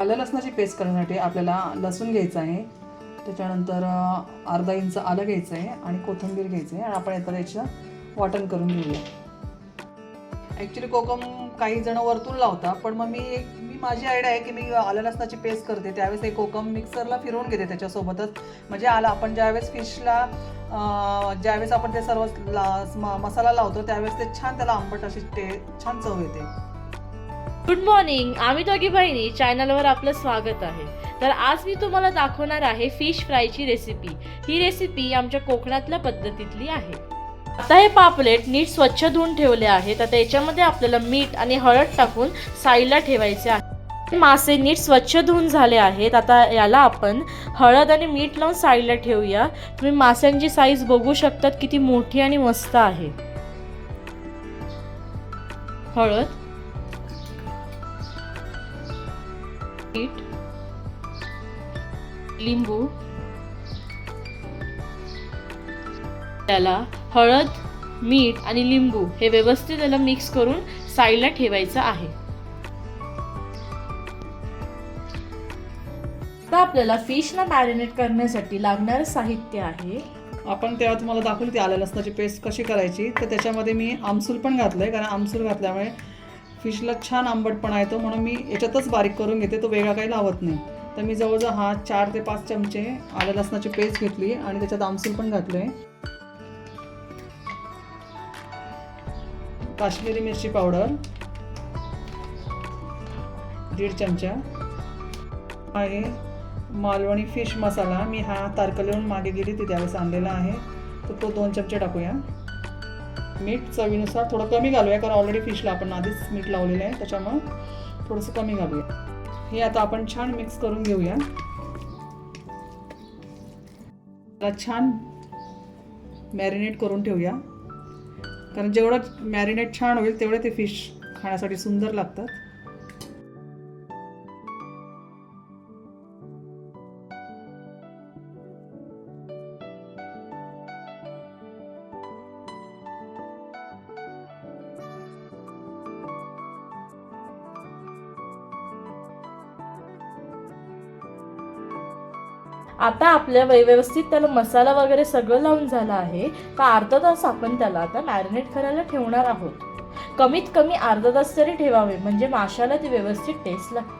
आलं लसणाची पेस्ट करण्यासाठी आपल्याला लसूण घ्यायचं आहे. त्याच्यानंतर अर्धा इंच आलं घ्यायचं आहे आणि कोथिंबीर घ्यायचं आहे. आणि आपण आता याचं वाटण करून घेऊया. ॲक्च्युली कोकम काही जण वरतून लावता पण मग मी एक मी माझी आयडिया आहे की मी आलं लसणाची पेस्ट करते. त्यावेळेस एक कोकम मिक्सरला फिरवून घेते त्याच्यासोबतच. म्हणजे आला आपण ज्यावेळेस फिशला ज्यावेळेस आपण ते सर्व ला- मसाला लावतो त्यावेळेस ते छान त्याला आंबट अशी टे छान चव येते. गुड मॉर्निंग आम्ही दोघी बहिणी चॅनलवर आपलं स्वागत आहे. तर आज मी तुम्हाला दाखवणार आहे फिश फ्रायची रेसिपी ही रेसिपी आमच्या कोकणातल्या पद्धतीतली आहे. आता हे पापलेट नीट स्वच्छ धुवून ठेवले आहे. तर याच्यामध्ये आपल्याला मीठ आणि हळद टाकून साईडला ठेवायचे आहे. मासे नीट स्वच्छ धुवून झाले आहेत. आता याला आपण हळद आणि मीठ लावून साईडला ठेवूया. तुम्ही माशांची साईज बघू शकतात किती मोठी आणि मस्त आहे. हळद. मीठ लिंबू त्याला हळद मीठ आणि लिंबू हे व्यवस्थित त्याला मिक्स करून साईडला ठेवायचं आहे. आता आपल्याला फिशला मॅरिनेट करण्यासाठी लागणारं साहित्य आहे. आपण तेव्हा तुम्हाला दाखवली ती आलेलं लसणाची पेस्ट कशी करायची तर त्याच्यामध्ये मी आमसूल पण घातलं आहे कारण आमसूल घातल्यामुळे फिशला छान आंबटपणा येतो म्हणून मी याच्यातच बारीक करून घेते तो वेगळा काही लावत नाही. तर मी जवळजवळ हा चार ते पाच चमचे आलं लसणाची पेस्ट घेतली आणि त्याच्यात आमसूल पण घातलं आहे काश्मीरी मिरची पावडर दीड चमचा. आहे मालवणी फिश मसाला मी हा तारकलीवरून मागे गेली ती त्यावेळेस आणलेला आहे. तर तो दोन चमचे टाकूया. मीठ चवीनुसार थोडं कमी घालूया कारण ऑलरेडी फिशला आपण आधीच मीठ लावलेलं आहे त्याच्यामुळं थोडंसं कमी घालूया. हे आता आपण छान मिक्स करून घेऊया. त्याला छान मॅरिनेट करून ठेवूया. कारण जेवढं मॅरिनेट छान होईल तेवढे ते फिश खाण्यासाठी सुंदर लागतात. आता आपल्या व्य- व्यवस्थित त्याला मसाला वगैरे सगळं लावून झालं आहे. तर अर्धा तास आपण त्याला आता मॅरिनेट करायला ठेवणार आहोत. कमीत कमी अर्धा तास तरी ठेवावे म्हणजे माशाला ती व्यवस्थित टेस्ट लागते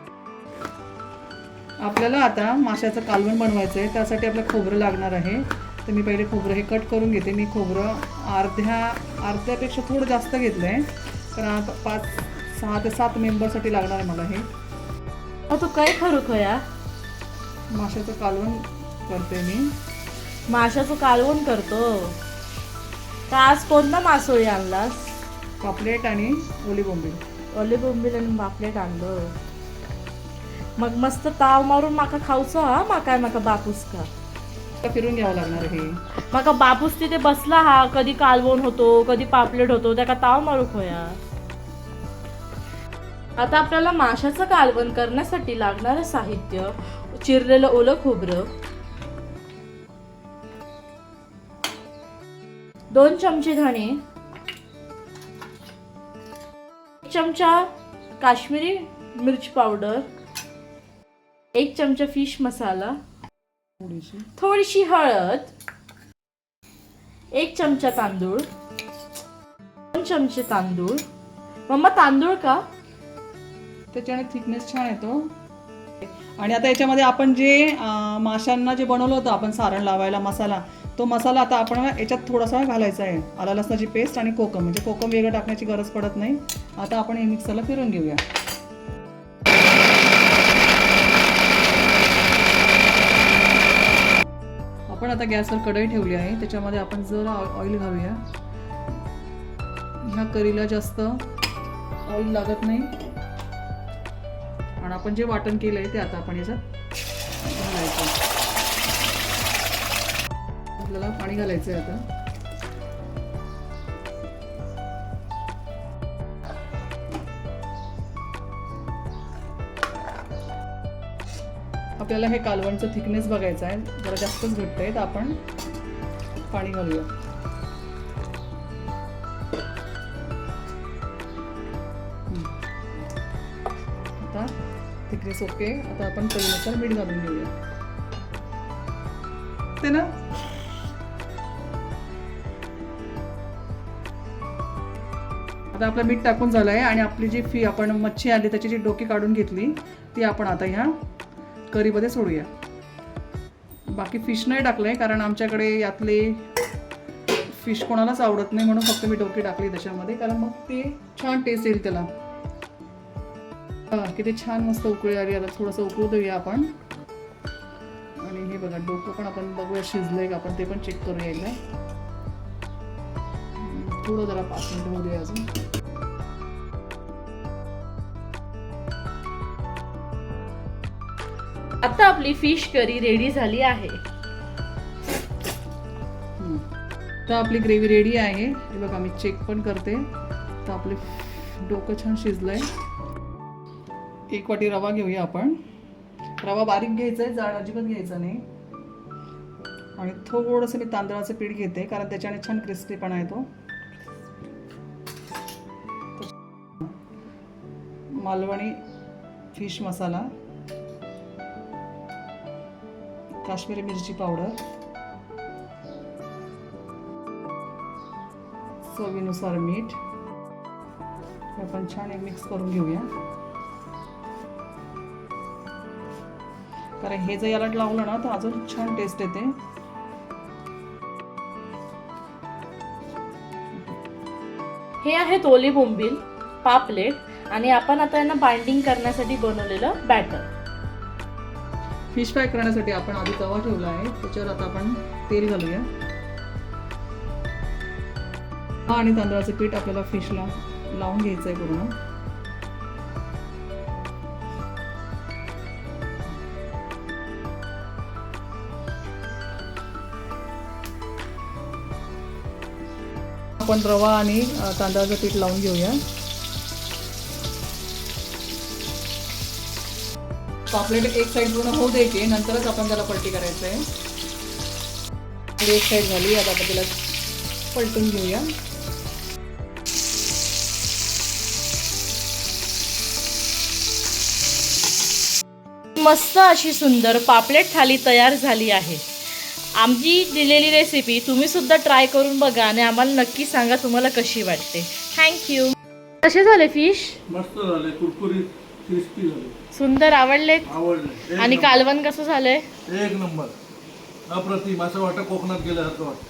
आपल्याला आता माशाचं कालवण बनवायचं आहे त्यासाठी आपलं खोबरं लागणार आहे. तर मी पहिले खोबरं हे कट करून घेते. मी खोबरं अर्ध्या अर्ध्यापेक्षा थोडं जास्त घेतलं आहे कारण आता पाच सहा ते सात मेंबरसाठी लागणार आहे मला हे. तू काय करू खया? माशाचं कालवण करते मी. माशाचं कालवण करतो. तर आज कोणता मासोळी आणलास? पापलेट आणि ओली बोंबील. ओले बोंबील आणि पापलेट आणलं. मग मस्त ताव मारून माका खाऊचं हा माका माका बापूस का फिरून घ्यावं लागणार हे. माका बापूस तिथे बसला हा कधी कालवण होतो कधी पापलेट होतो त्याका ताव मारू खोया. आता आपल्याला माशाचं कालवण करण्यासाठी लागणारं साहित्य चिरलेलं ओलं खोबरं दोन चमचे धणे एक चमचा काश्मीरी मिरच पावडर एक चमचा फिश मसाला थोडीशी. हळद एक चमचा तांदूळ दोन चमचे तांदूळ. मम्मा तांदूळ का? त्याच्याने थिकनेस छान येतो. आणि आता याच्यामध्ये आपण जे माशांना जे बनवलं होतं आपण सारण लावायला मसाला तो मसाला आता आपण याच्यात थोडासा घालायचा आहे. आला लसणाची पेस्ट आणि कोकम म्हणजे कोकम वेगळं टाकण्याची गरज पडत नाही. आता आपण हे मिक्सरला फिरून घेऊया. आपण आता गॅसवर कढई ठेवली आहे. त्याच्यामध्ये आपण जरा ऑइल घालूया. ह्या करीला जास्त ऑइल लागत नाही. आणि आपण जे वाटण केलं आहे ते आता आपण याच्यात घालायचं. आपल्याला पाणी घालायचं आहे आता. आपल्याला हे कालवणचं थिकनेस बघायचं आहे जरा जास्तच घट्ट आहे तर आपण पाणी घालूया. थिकनेस ओके आता आपण चवीनुसार मीठ घालून घेऊया. ते ना? आता आपलं मीठ टाकून झालं आहे आणि आपली जी फी आपण मच्छी आली त्याची जी डोकी काढून घेतली ती आपण आता ह्या करीमध्ये सोडूया. बाकी फिश नाही टाकलं आहे कारण आमच्याकडे यातले फिश कोणालाच आवडत नाही म्हणून फक्त मी डोकी टाकली त्याच्यामध्ये कारण मग ते छान टेस्ट येईल त्याला. किती छान मस्त उकळी आली. आता थोडंसं उकळू देऊया आपण. आणि हे बघा डोकं पण आपण बघूया शिजलंय का आपण ते पण चेक करूया एकदा. हम्म, थोडं जरा पाच मिनिटं होऊ द्या अजून. आता आपली फिश करी रेडी झाली आहे. तर आपली ग्रेव्ही रेडी आहे. हे बघा मी चेक पण करते. तर आपले डोकं छान शिजलंय. एक वाटी रवा घेऊया आपण. रवा बारीक घ्यायचा आहे जाड अजिबात घ्यायचा नाही. आणि थोडंसं मी तांदळाचं पीठ घेते कारण त्याच्याने छान क्रिस्पीपणा येतो. मालवणी फिश मसाला काश्मीरी मिरची पावडर चवीनुसार मीठ. हे आपण छान एक मिक्स करून घेऊया. कारण हे जर याला लावलं ना तर अजून छान टेस्ट येते. हे आहेत ओली बोंबील पापलेट आणि आपण आता यांना बाइंडिंग करण्यासाठी बनवलेलं बॅटर फिश फ्राय करण्यासाठी आपण आधी तवा ठेवला आहे. त्याच्यावर आता आपण तेल घालूया. आणि तांदळाचं पीठ आपल्याला फिशला लावून घ्यायचं आहे पूर्ण. आपण रवा आणि तांदळाचं पीठ लावून घेऊया. पापलेट एक साईड पूर्ण होऊ द्यायची नंतरच आपण त्याला पलटी करायचं आहे एक साईड झाली आता आपण त्याला पलटून घेऊया. मस्त अशी सुंदर पापलेट थाली तयार झाली आहे. आमची दिलेली रेसिपी तुम्ही सुद्धा ट्राय करून बघा आणि आम्हाला नक्की सांगा तुम्हाला कशी वाटते. थँक्यू कसे झाले फिश मस्त झाले कुरकुरीत क्रिस्पी झाले. सुंदर आवडले? आवडले. आणि. कालवण कसं झालंय? एक नंबर. अप्रतिम असं वाटतं कोकणात गेल्यासारखं वाटतं.